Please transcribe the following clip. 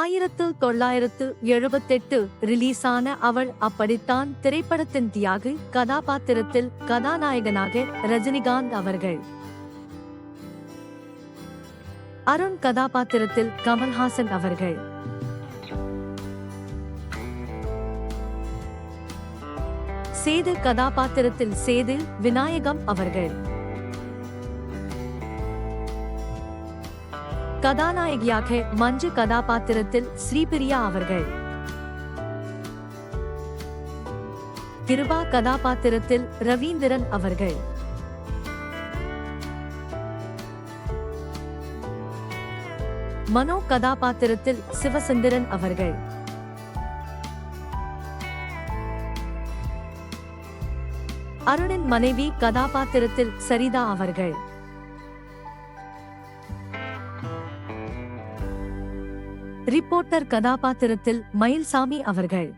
ஆயிரத்து தொள்ளாயிரத்து எழுபத்தெட்டு ரிலீஸான அவள் அப்படித்தான் திரைப்படத்தின் தியாகு கதாபாத்திரத்தில் கதாநாயகனாக ரஜினிகாந்த் அவர்கள். அருண் கதாபாத்திரத்தில் கமல்ஹாசன் அவர்கள். சேது கதாபாத்திரத்தில் சேது விநாயகம் அவர்கள். கதாநாயகியாக மஞ்சு கதாபாத்திரத்தில் ஸ்ரீபிரியா அவர்கள். கிருபா கதாபாத்திரத்தில் ரவீந்திரன் அவர்கள். மனோ கதாபாத்திரத்தில் சிவசுந்தரன் அவர்கள். அருணின் மனைவி கதாபாத்திரத்தில் சரிதா அவர்கள். ரிப்போர்ட்டர் கதாபாத்திரத்தில் மயில்சாமி அவர்கள்.